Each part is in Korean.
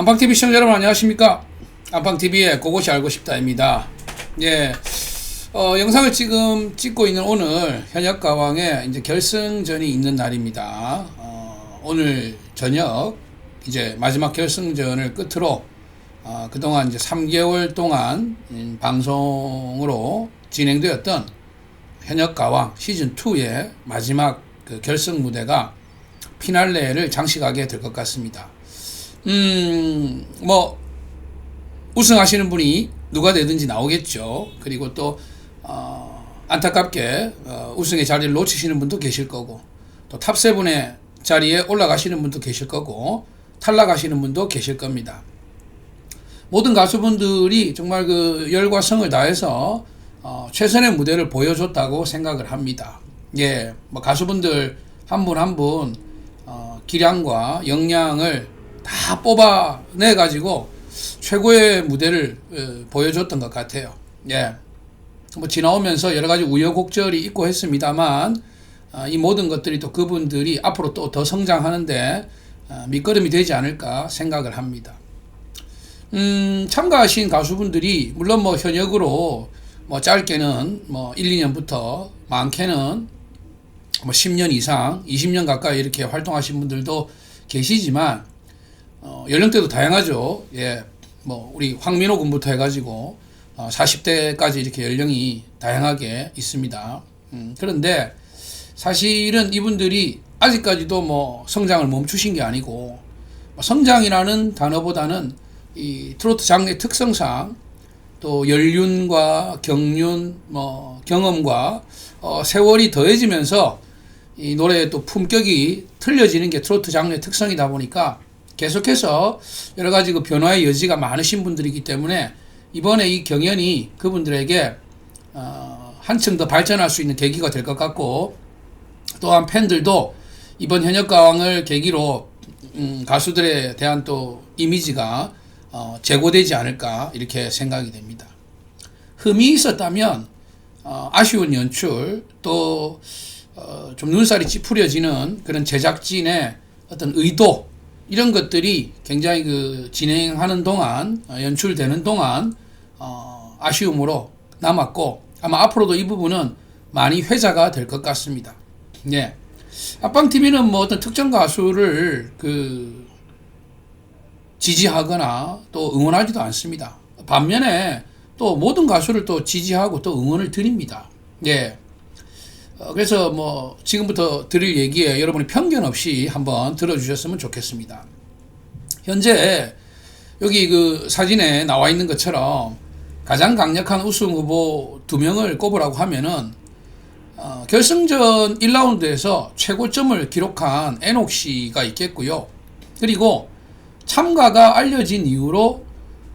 안방TV 시청자 여러분 안녕하십니까? 안방TV의 그것이 알고 싶다입니다. 예, 어, 영상을 지금 찍고 있는 오늘 현역가왕의 이제 결승전이 있는 날입니다. 어, 오늘 저녁 이제 마지막 결승전을 끝으로 어, 그동안 이제 3개월 동안 음, 방송으로 진행되었던 현역가왕 시즌2의 마지막 그 결승 무대가 피날레를 장식하게 될 것 같습니다. 음, 뭐, 우승하시는 분이 누가 되든지 나오겠죠. 그리고 또, 어, 안타깝게, 어, 우승의 자리를 놓치시는 분도 계실 거고, 또 탑세븐의 자리에 올라가시는 분도 계실 거고, 탈락하시는 분도 계실 겁니다. 모든 가수분들이 정말 그 열과 성을 다해서, 어, 최선의 무대를 보여줬다고 생각을 합니다. 예, 뭐 가수분들 한 분 한 분, 어, 기량과 역량을 다 뽑아내 가지고 최고의 무대를 어, 보여줬던 것 같아요. 예. 뭐 지나오면서 여러 가지 우여곡절이 있고 했습니다만 어, 이 모든 것들이 또 그분들이 앞으로 또 더 성장하는데 어, 밑거름이 되지 않을까 생각을 합니다. 음, 참가하신 가수분들이 물론 뭐 현역으로 뭐 짧게는 뭐 1, 2년부터 많게는 뭐 10년 이상, 20년 가까이 이렇게 활동하신 분들도 계시지만 어, 연령대도 다양하죠. 예, 뭐 우리 황민호 군부터 해가지고 어, 40대까지 이렇게 연령이 다양하게 있습니다. 음, 그런데 사실은 이분들이 아직까지도 뭐 성장을 멈추신 게 아니고 뭐 성장이라는 단어보다는 이 트로트 장르의 특성상 또 연륜과 경륜, 뭐 경험과 어, 세월이 더해지면서 이 노래의 또 품격이 틀려지는 게 트로트 장르의 특성이다 보니까 계속해서 여러 가지 그 변화의 여지가 많으신 분들이기 때문에 이번에 이 경연이 그분들에게 어, 한층 더 발전할 수 있는 계기가 될 것 같고 또한 팬들도 이번 현역가왕을 계기로 음, 가수들에 대한 또 이미지가 어, 제고되지 않을까 이렇게 생각이 됩니다. 흠이 있었다면 어, 아쉬운 연출 또 어, 좀 눈살이 찌푸려지는 그런 제작진의 어떤 의도 이런 것들이 굉장히 그 진행하는 동안 어, 연출되는 동안 어, 아쉬움으로 남았고 아마 앞으로도 이 부분은 많이 회자가 될 것 같습니다. 예. 앞방 TV는 뭐 어떤 특정 가수를 그 지지하거나 또 응원하지도 않습니다. 반면에 또 모든 가수를 또 지지하고 또 응원을 드립니다. 예. 어, 그래서 뭐 지금부터 드릴 얘기에 여러분이 편견 없이 한번 들어주셨으면 좋겠습니다. 현재 여기 그 사진에 나와 있는 것처럼 가장 강력한 우승 후보 두 명을 꼽으라고 하면은 어, 결승전 1라운드에서 최고점을 기록한 에녹 씨가 있겠고요. 그리고 참가가 알려진 이후로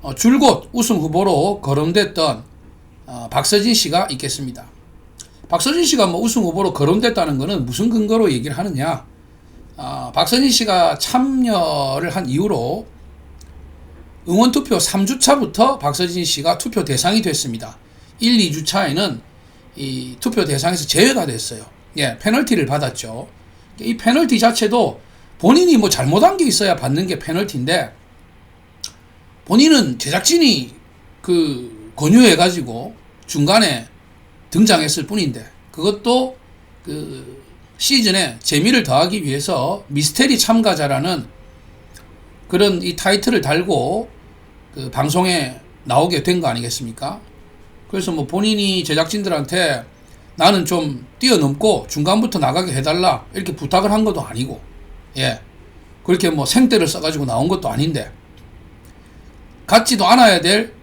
어, 줄곧 우승 후보로 거론됐던 어, 박서진 씨가 있겠습니다. 박서진 씨가 뭐 우승 후보로 거론됐다는 것은 무슨 근거로 얘기를 하느냐? 아, 박서진 씨가 참여를 한 이후로 응원 투표 3주차부터 박서진 씨가 투표 대상이 됐습니다. 1, 2주차에는 이 투표 대상에서 제외가 됐어요. 예, 페널티를 받았죠. 이 페널티 자체도 본인이 뭐 잘못한 게 있어야 받는 게 페널티인데 본인은 제작진이 그 권유해가지고 중간에 등장했을 뿐인데 그것도 그 시즌에 재미를 더하기 위해서 미스테리 참가자라는 그런 이 타이틀을 달고 그 방송에 나오게 된 거 아니겠습니까? 그래서 뭐 본인이 제작진들한테 나는 좀 뛰어넘고 중간부터 나가게 해달라 이렇게 부탁을 한 것도 아니고 예 그렇게 뭐 생떼를 써가지고 나온 것도 아닌데 갖지도 않아야 될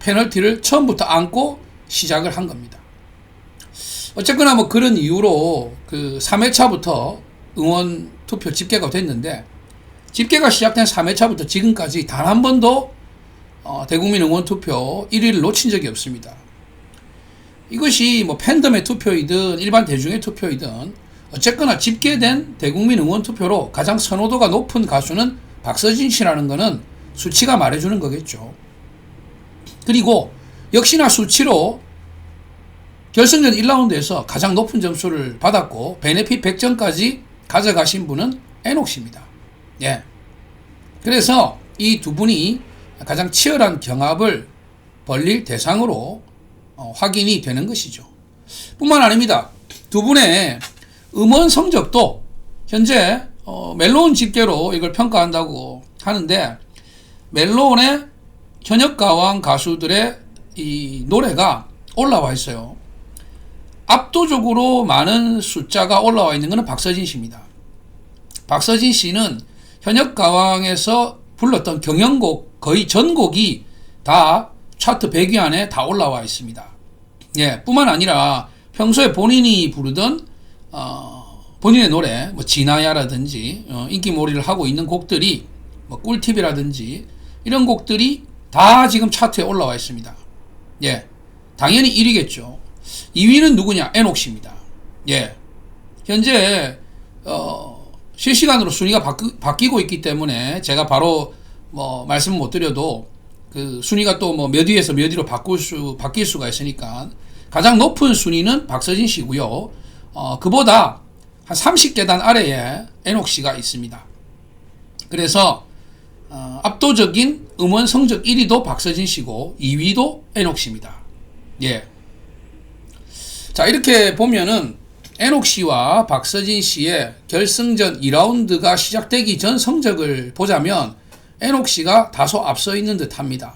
페널티를 처음부터 안고 시작을 한 겁니다. 어쨌거나 뭐 그런 이유로 그 3회차부터 응원 투표 집계가 됐는데 집계가 시작된 3회차부터 지금까지 단 한 번도 어, 대국민 응원 투표 1위를 놓친 적이 없습니다. 이것이 뭐 팬덤의 투표이든 일반 대중의 투표이든 어쨌거나 집계된 대국민 응원 투표로 가장 선호도가 높은 가수는 박서진 씨라는 것은 수치가 말해주는 거겠죠. 그리고 역시나 수치로 결승전 1라운드에서 가장 높은 점수를 받았고 베네핏 100점까지 가져가신 분은 에녹 씨입니다. 예. 그래서 이 두 분이 가장 치열한 경합을 벌릴 대상으로 어, 확인이 되는 것이죠. 뿐만 아닙니다. 두 분의 음원 성적도 현재 어, 멜론 집계로 이걸 평가한다고 하는데 멜론의 현역 가왕 가수들의 이 노래가 올라와 있어요. 압도적으로 많은 숫자가 올라와 있는 것은 박서진 씨입니다. 박서진 씨는 현역 가왕에서 불렀던 경연곡 거의 전곡이 다 차트 100위 안에 다 올라와 있습니다. 예, 뿐만 아니라 평소에 본인이 부르던 어, 본인의 노래, 뭐 진아야라든지 어, 인기몰이를 하고 있는 곡들이 뭐 꿀팁이라든지 이런 곡들이 다 지금 차트에 올라와 있습니다. 예, 당연히 1위겠죠. 2위는 누구냐? 에녹씨입니다. 예, 현재 어, 실시간으로 순위가 바뀌, 고 있기 때문에 제가 바로 뭐 말씀 못 드려도 그 순위가 또 뭐 몇 위에서 몇 위로 바꿀 수 바뀔 수가 있으니까 가장 높은 순위는 박서진 씨고요. 어, 그보다 한 30계단 아래에 에녹 씨가 있습니다. 그래서 어, 압도적인 음원 성적 1위도 박서진 씨고 2위도 에녹 씨입니다. 예. 자, 이렇게 보면은 에녹 씨와 박서진 씨의 결승전 2라운드가 시작되기 전 성적을 보자면 에녹 씨가 다소 앞서 있는 듯 합니다.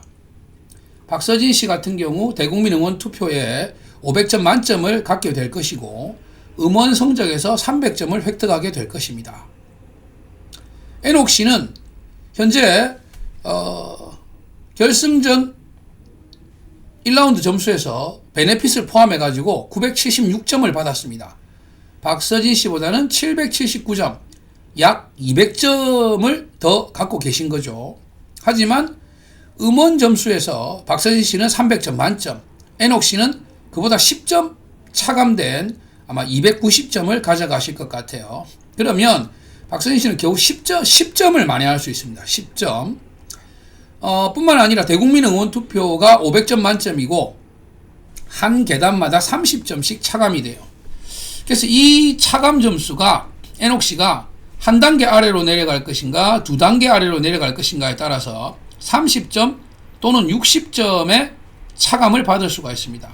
박서진 씨 같은 경우 대국민 응원 투표에 500점 만점을 갖게 될 것이고 음원 성적에서 300점을 획득하게 될 것입니다. 에녹 씨는 현재 어, 결승전 1라운드 점수에서 베네핏을 포함해 가지고 976점을 받았습니다. 박서진 씨보다는 779점, 약 200점을 더 갖고 계신 거죠. 하지만 음원 점수에서 박서진 씨는 300점 만점, 에녹 씨는 그보다 10점 차감된 아마 290점을 가져가실 것 같아요. 그러면 박서진 씨는 겨우 10점, 10점을 만회할 수 있습니다. 10점. 어, 뿐만 아니라 대국민 응원 투표가 500점 만점이고 한 계단마다 30점씩 차감이 돼요. 그래서 이 차감 점수가 에녹 씨가 한 단계 아래로 내려갈 것인가, 두 단계 아래로 내려갈 것인가에 따라서 30점 또는 60점의 차감을 받을 수가 있습니다.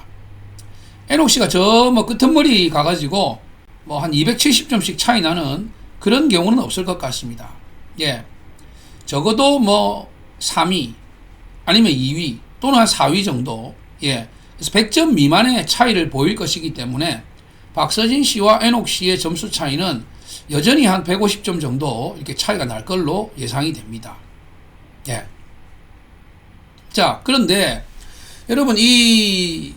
에녹 씨가 저 뭐 끄트머리 가가지고 뭐 한 270점씩 차이 나는 그런 경우는 없을 것 같습니다. 예. 적어도 뭐 3위 아니면 2위 또는 한 4위 정도. 예. 그래서 100점 미만의 차이를 보일 것이기 때문에 박서진 씨와 에녹 씨의 점수 차이는 여전히 한 150점 정도 이렇게 차이가 날 걸로 예상이 됩니다. 예. 자, 그런데 여러분 이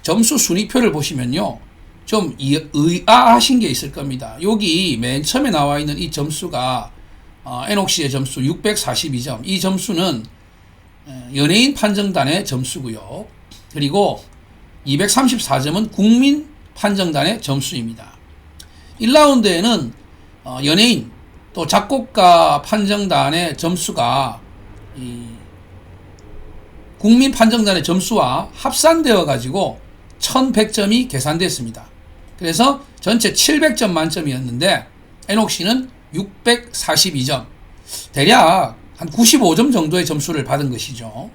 점수 순위표를 보시면요. 좀 의아하신 게 있을 겁니다. 여기 맨 처음에 나와 있는 이 점수가 어, 씨의 점수 642점. 이 점수는 연예인 판정단의 점수고요. 그리고 234점은 국민 판정단의 점수입니다. 1라운드에는 어, 연예인 또 작곡가 판정단의 점수가 국민 판정단의 점수와 합산되어 가지고 1100점이 계산됐습니다. 그래서 전체 700점 만점이었는데 에녹 씨는 642점 대략 한 95점 정도의 점수를 받은 것이죠.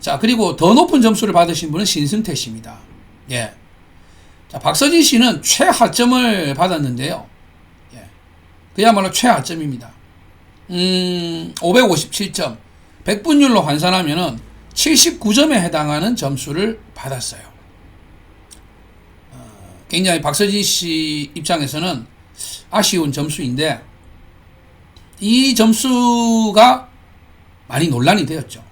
자, 그리고 더 높은 점수를 받으신 분은 신승태 씨입니다. 예. 자, 박서진 씨는 최하점을 받았는데요. 예. 그야말로 최하점입니다. 음, 557점. 100분율로 환산하면은 79점에 해당하는 점수를 받았어요. 어, 굉장히 박서진 씨 입장에서는 아쉬운 점수인데 이 점수가 많이 논란이 되었죠.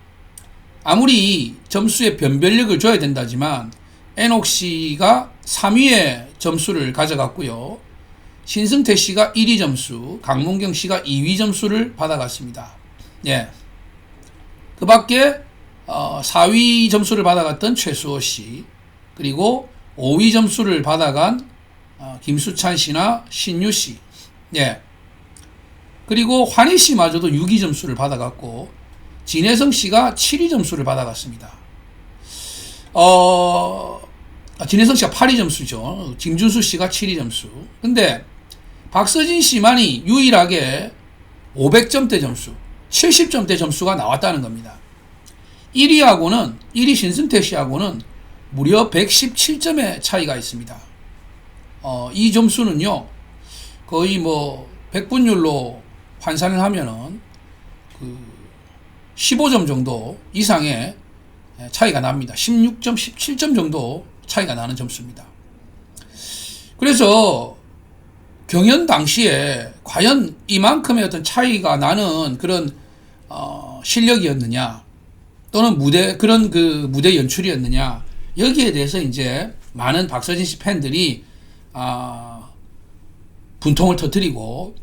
아무리 점수에 변별력을 줘야 된다지만 에녹 씨가 3위의 점수를 가져갔고요. 신승태 씨가 1위 점수, 강문경 씨가 2위 점수를 받아갔습니다. 예. 그 밖에 어, 4위 점수를 받아갔던 최수호 씨, 그리고 5위 점수를 받아간 어, 김수찬 씨나 신유 씨, 예. 그리고 환희 씨마저도 6위 점수를 받아갔고, 진혜성 씨가 7위 점수를 받아갔습니다. 어, 아, 진혜성 씨가 8위 점수죠. 김준수 씨가 7위 점수. 근데 박서진 씨만이 유일하게 500점대 점수, 70점대 점수가 나왔다는 겁니다. 1위하고는 1위 신승태 씨하고는 무려 117점의 차이가 있습니다. 어, 이 점수는요 거의 뭐 100분율로 환산을 하면은 그 15점 정도 이상의 차이가 납니다. 16점, 17점 정도 차이가 나는 점수입니다. 그래서 경연 당시에 과연 이만큼의 어떤 차이가 나는 그런 어, 실력이었느냐 또는 무대 그런 그 무대 연출이었느냐 여기에 대해서 이제 많은 박서진 씨 팬들이 아, 분통을 터뜨리고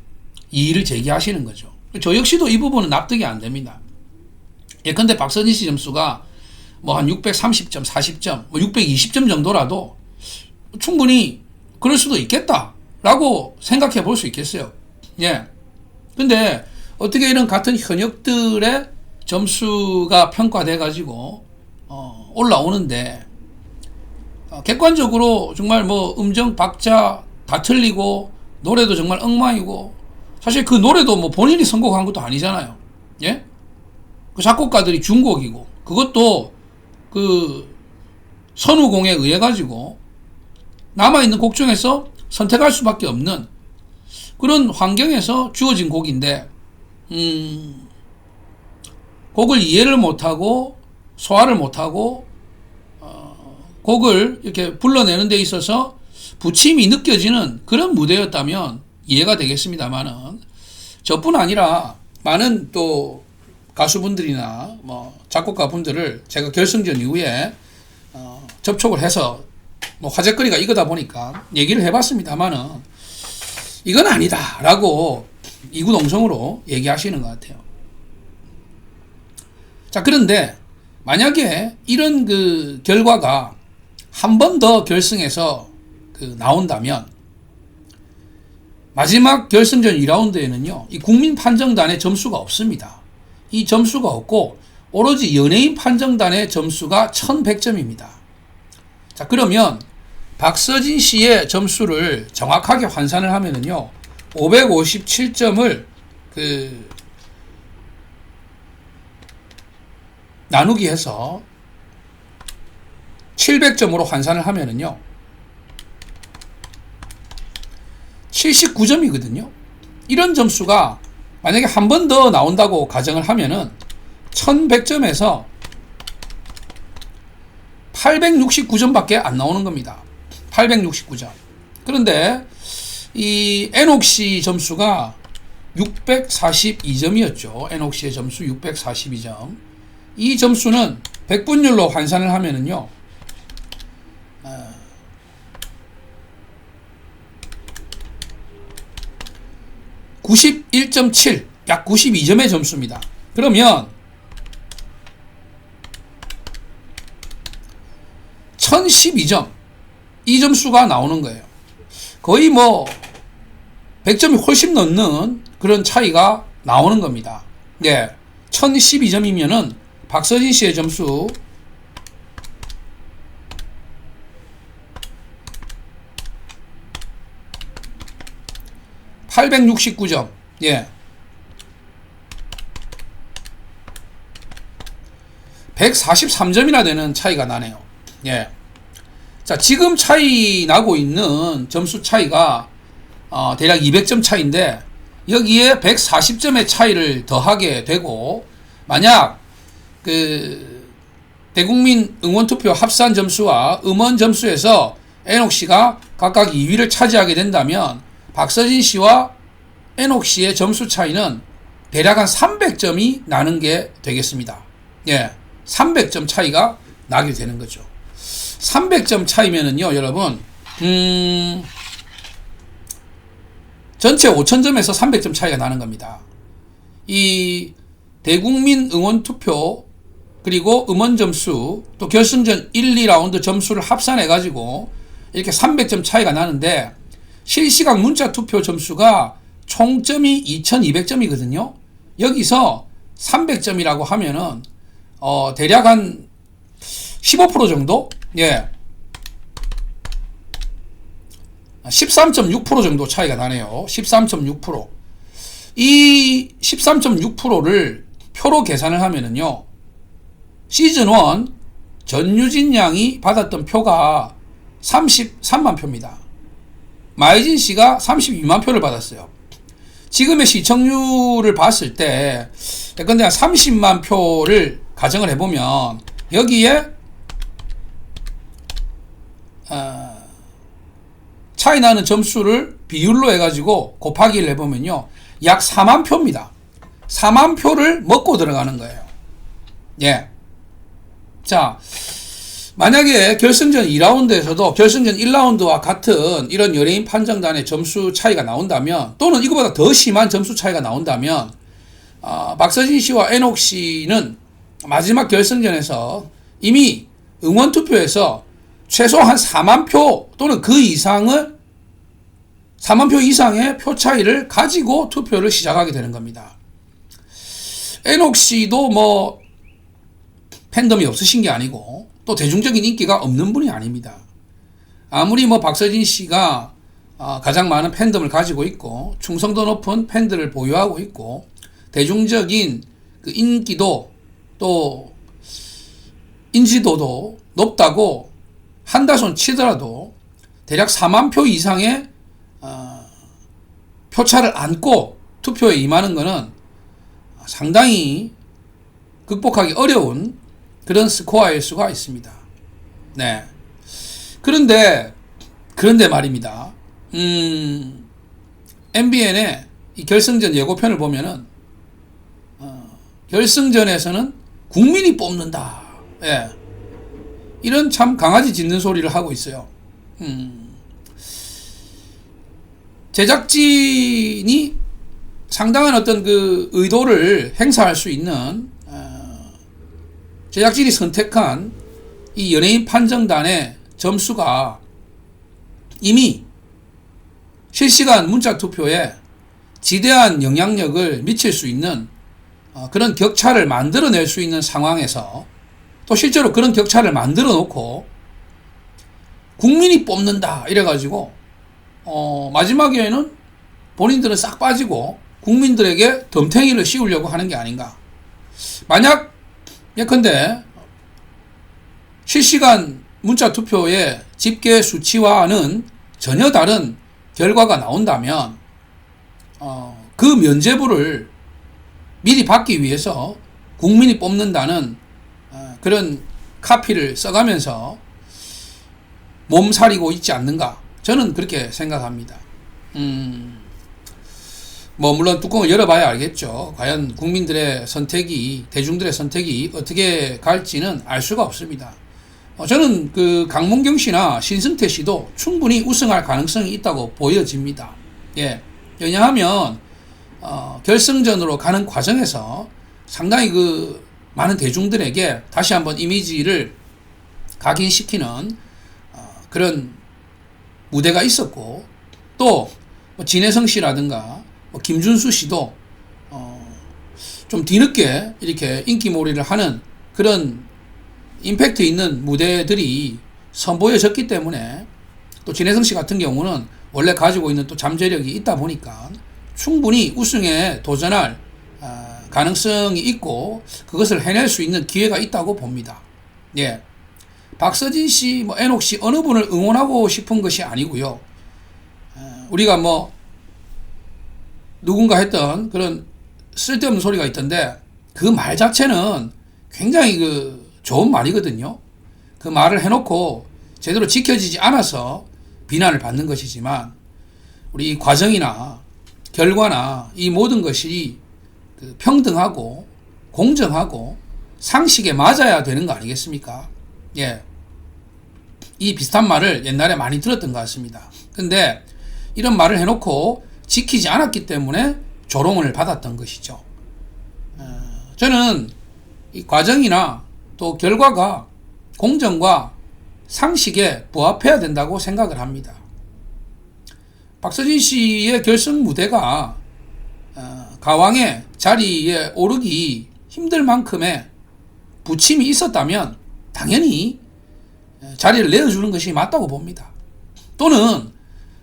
이의를 제기하시는 거죠. 저 역시도 이 부분은 납득이 안 됩니다. 예컨대 박서진 씨 점수가 뭐 한 630점, 40점, 뭐 620점 정도라도 충분히 그럴 수도 있겠다라고 생각해 볼 수 있겠어요. 예. 근데 어떻게 이런 같은 현역들의 점수가 평가돼 가지고 어, 올라오는데 어, 객관적으로 정말 뭐 음정 박자 다 틀리고 노래도 정말 엉망이고 사실 그 노래도 뭐 본인이 선곡한 것도 아니잖아요. 예? 그 작곡가들이 준 곡이고 그것도 그 선후공에 의해 가지고 남아 있는 곡 중에서 선택할 수밖에 없는 그런 환경에서 주어진 곡인데 음 곡을 이해를 못하고 소화를 못하고 어, 곡을 이렇게 불러내는 데 있어서 부침이 느껴지는 그런 무대였다면 이해가 되겠습니다만은 저뿐 아니라 많은 또 가수분들이나 뭐 작곡가 분들을 제가 결승전 이후에 어, 접촉을 해서 뭐 화제거리가 이거다 보니까 얘기를 해봤습니다만은 이건 아니다라고 이구동성으로 얘기하시는 것 같아요. 자 그런데 만약에 이런 그 결과가 한 번 더 결승에서 그 나온다면 마지막 결승전 2라운드에는요 이 국민 판정단의 점수가 없습니다. 이 점수가 없고 오로지 연예인 판정단의 점수가 1100점입니다. 자, 그러면 박서진 씨의 점수를 정확하게 환산을 하면은요. 557점을 그 나누기 해서 700점으로 환산을 하면은요. 79점이거든요. 이런 점수가 만약에 한 번 더 나온다고 가정을 하면은 1100점에서 869점밖에 안 나오는 겁니다. 869점. 그런데 이 에녹시 점수가 642점이었죠. 에녹시의 점수 642점. 이 점수는 100분율로 환산을 하면은요. 91.7, 약 92점의 점수입니다. 그러면 1012점 이 점수가 나오는 거예요. 거의 뭐 100점이 훨씬 넘는 그런 차이가 나오는 겁니다. 네. 1012점이면은 박서진 씨의 점수 869점. 예. 143점이나 되는 차이가 나네요. 예. 자, 지금 차이 나고 있는 점수 차이가 어, 대략 200점 차인데 여기에 140점의 차이를 더하게 되고 만약 그 대국민 응원 투표 합산 점수와 음원 점수에서 에녹 씨가 각각 2위를 차지하게 된다면 박서진 씨와 에녹 씨의 점수 차이는 대략 한 300점이 나는 게 되겠습니다. 예. 300점 차이가 나게 되는 거죠. 300점 차이면은요, 여러분, 음, 전체 5,000점에서 300점 차이가 나는 겁니다. 이 대국민 응원 투표, 그리고 음원 점수, 또 결승전 1, 2라운드 점수를 합산해가지고 이렇게 300점 차이가 나는데 실시간 문자 투표 점수가 총점이 2200점이거든요. 여기서 300점이라고 하면은 어 대략 한 15% 정도? 예. 13.6% 정도 차이가 나네요. 13.6%. 이 13.6%를 표로 계산을 하면은요. 시즌 1 전유진 양이 받았던 표가 33만 표입니다. 마이진 씨가 32만 표를 받았어요. 지금의 시청률을 봤을 때, 예컨대 한 30만 표를 가정을 해보면, 여기에, 어, 차이 나는 점수를 비율로 해가지고 곱하기를 해보면요. 약 4만 표입니다. 4만 표를 먹고 들어가는 거예요. 예. 자, 만약에 결승전 2라운드에서도 결승전 1라운드와 같은 이런 연예인 판정단의 점수 차이가 나온다면 또는 이거보다 더 심한 점수 차이가 나온다면 어, 박서진 씨와 에녹 씨는 마지막 결승전에서 이미 응원 투표에서 최소 한 4만 표 또는 그 이상을 4만 표 이상의 표 차이를 가지고 투표를 시작하게 되는 겁니다. 에녹 씨도 뭐 팬덤이 없으신 게 아니고 또 대중적인 인기가 없는 분이 아닙니다. 아무리 뭐 박서진 씨가 어, 가장 많은 팬덤을 가지고 있고 충성도 높은 팬들을 보유하고 있고 대중적인 그 인기도 또 인지도도 높다고 한다손 치더라도 대략 4만 표 이상의 어, 표차를 안고 투표에 임하는 것은 상당히 극복하기 어려운 그런 스코어일 수가 있습니다. 네. 그런데, 그런데 말입니다. 음, MBN의 이 결승전 예고편을 보면은, 어, 결승전에서는 국민이 뽑는다. 예. 이런 참 강아지 짖는 소리를 하고 있어요. 음, 제작진이 상당한 어떤 그 의도를 행사할 수 있는 제작진이 선택한 이 연예인 판정단의 점수가 이미 실시간 문자 투표에 지대한 영향력을 미칠 수 있는 어, 그런 격차를 만들어낼 수 있는 상황에서 또 실제로 그런 격차를 만들어 놓고 국민이 뽑는다 이래가지고 어 마지막에는 본인들은 싹 빠지고 국민들에게 덤탱이를 씌우려고 하는 게 아닌가. 만약 예컨대 실시간 문자 투표의 집계 수치와는 전혀 다른 결과가 나온다면 어, 그 면제부를 미리 받기 위해서 국민이 뽑는다는 어, 그런 카피를 써가면서 몸살이고 있지 않는가 저는 그렇게 생각합니다. 음. 뭐 물론 뚜껑을 열어봐야 알겠죠. 과연 국민들의 선택이 대중들의 선택이 어떻게 갈지는 알 수가 없습니다. 어, 저는 그 강문경 씨나 신승태 씨도 충분히 우승할 가능성이 있다고 보여집니다. 예. 왜냐하면 어, 결승전으로 가는 과정에서 상당히 그 많은 대중들에게 다시 한번 이미지를 각인시키는 어, 그런 무대가 있었고 또뭐 진혜성 씨라든가 뭐 김준수 씨도 어, 좀 뒤늦게 이렇게 인기몰이를 하는 그런 임팩트 있는 무대들이 선보여졌기 때문에 또 진혜성 씨 같은 경우는 원래 가지고 있는 또 잠재력이 있다 보니까 충분히 우승에 도전할 어, 가능성이 있고 그것을 해낼 수 있는 기회가 있다고 봅니다. 예. 박서진 씨, 뭐 애녹 씨 어느 분을 응원하고 싶은 것이 아니고요. 어, 우리가 뭐 누군가 했던 그런 쓸데없는 소리가 있던데 그 말 자체는 굉장히 그 좋은 말이거든요. 그 말을 해놓고 제대로 지켜지지 않아서 비난을 받는 것이지만 우리 이 과정이나 결과나 이 모든 것이 그 평등하고 공정하고 상식에 맞아야 되는 거 아니겠습니까? 예. 이 비슷한 말을 옛날에 많이 들었던 것 같습니다. 근데 이런 말을 해놓고 지키지 않았기 때문에 조롱을 받았던 것이죠. 어, 저는 이 과정이나 또 결과가 공정과 상식에 부합해야 된다고 생각을 합니다. 박서진 씨의 결승 무대가 어, 가왕의 자리에 오르기 힘들 만큼의 부침이 있었다면 당연히 자리를 내어주는 것이 맞다고 봅니다. 또는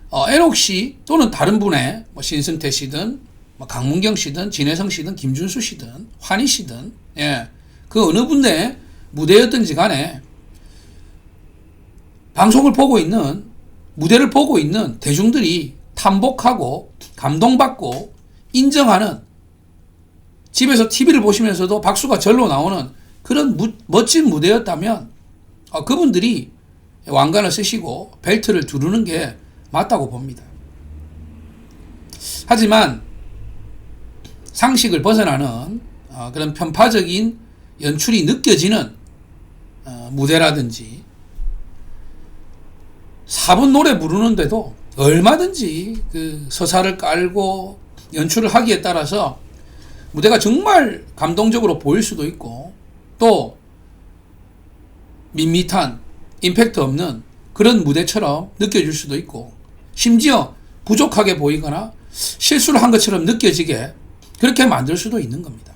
어, 에녹 씨 또는 다른 분의 뭐 신승태 씨든 뭐 강문경 씨든 진혜성 씨든 김준수 씨든 환희 씨든 예. 그 어느 분의 무대였든지 간에 방송을 보고 있는 무대를 보고 있는 대중들이 탐복하고 감동받고 인정하는 집에서 TV를 보시면서도 박수가 절로 나오는 그런 무- 멋진 무대였다면 어, 그분들이 왕관을 쓰시고 벨트를 두르는 게 맞다고 봅니다. 하지만 상식을 벗어나는 어, 그런 편파적인 연출이 느껴지는 어, 무대라든지 4분 노래 부르는데도 얼마든지 그 서사를 깔고 연출을 하기에 따라서 무대가 정말 감동적으로 보일 수도 있고 또 밋밋한 임팩트 없는 그런 무대처럼 느껴질 수도 있고 심지어 부족하게 보이거나 실수를 한 것처럼 느껴지게 그렇게 만들 수도 있는 겁니다.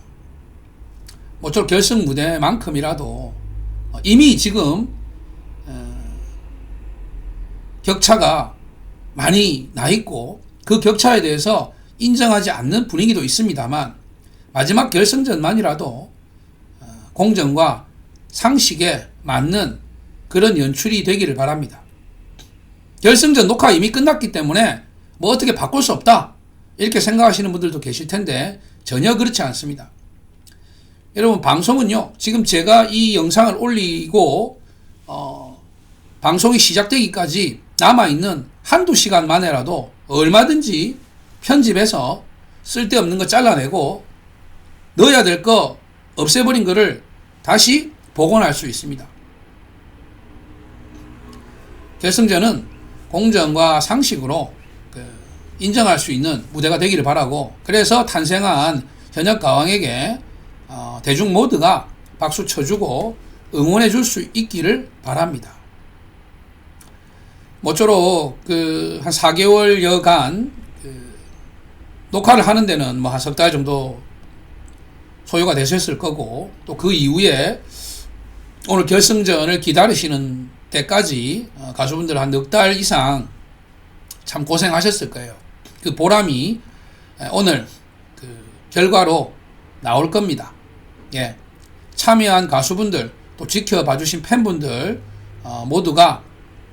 모쪼록 결승 무대만큼이라도 어, 이미 지금 어, 격차가 많이 나 있고 그 격차에 대해서 인정하지 않는 분위기도 있습니다만 마지막 결승전만이라도 어, 공정과 상식에 맞는 그런 연출이 되기를 바랍니다. 결승전 녹화 이미 끝났기 때문에 뭐 어떻게 바꿀 수 없다 이렇게 생각하시는 분들도 계실 텐데 전혀 그렇지 않습니다. 여러분 방송은요 지금 제가 이 영상을 올리고 어, 방송이 시작되기까지 남아 있는 한두 시간 만에라도 얼마든지 편집해서 쓸데없는 거 잘라내고 넣어야 될 거 없애버린 거를 다시 복원할 수 있습니다. 결승전은 공정과 상식으로 그 인정할 수 있는 무대가 되기를 바라고 그래서 탄생한 현역 가왕에게 어, 대중 모두가 박수 쳐주고 응원해 줄 수 있기를 바랍니다. 모쪼록 그 한 4개월 여간 그 녹화를 하는 데는 뭐 한 석 달 정도 소요가 되셨을 거고 또 그 이후에 오늘 결승전을 기다리시는 때까지 어, 가수분들 한 넉 달 이상 참 고생하셨을 거예요. 그 보람이 에, 오늘 그 결과로 나올 겁니다. 예. 참여한 가수분들 또 지켜봐 주신 팬분들 어, 모두가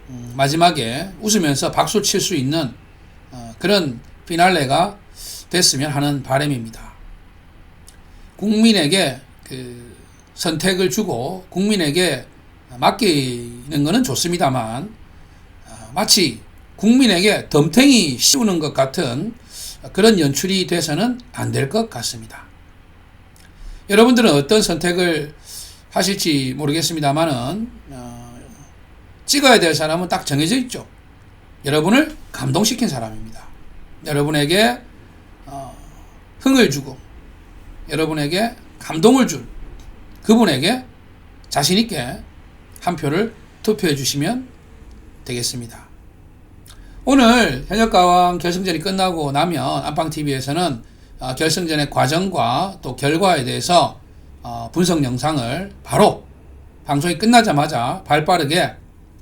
음, 마지막에 웃으면서 박수 칠 수 있는 어, 그런 피날레가 됐으면 하는 바람입니다. 국민에게 그 선택을 주고 국민에게 맡기는 것은 좋습니다만 어, 마치 국민에게 덤탱이 씌우는 것 같은 그런 연출이 돼서는 안 될 것 같습니다. 여러분들은 어떤 선택을 하실지 모르겠습니다만은 어, 찍어야 될 사람은 딱 정해져 있죠. 여러분을 감동시킨 사람입니다. 여러분에게 어, 흥을 주고 여러분에게 감동을 준 그분에게 자신 있게 한 표를 투표해 주시면 되겠습니다. 오늘 현역가왕 결승전이 끝나고 나면 안방TV에서는 어, 결승전의 과정과 또 결과에 대해서 어, 분석 영상을 바로 방송이 끝나자마자 발 빠르게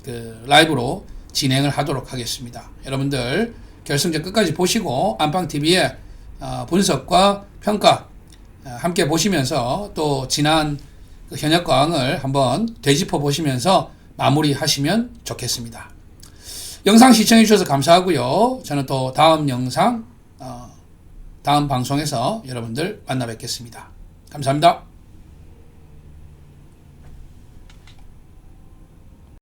그 라이브로 진행을 하도록 하겠습니다. 여러분들 결승전 끝까지 보시고 안방TV의 어, 분석과 평가 어, 함께 보시면서 또 지난 그 현역과왕을 한번 되짚어 보시면서 마무리하시면 좋겠습니다. 영상 시청해 주셔서 감사하고요. 저는 또 다음 영상, 어, 다음 방송에서 여러분들 만나 뵙겠습니다. 감사합니다.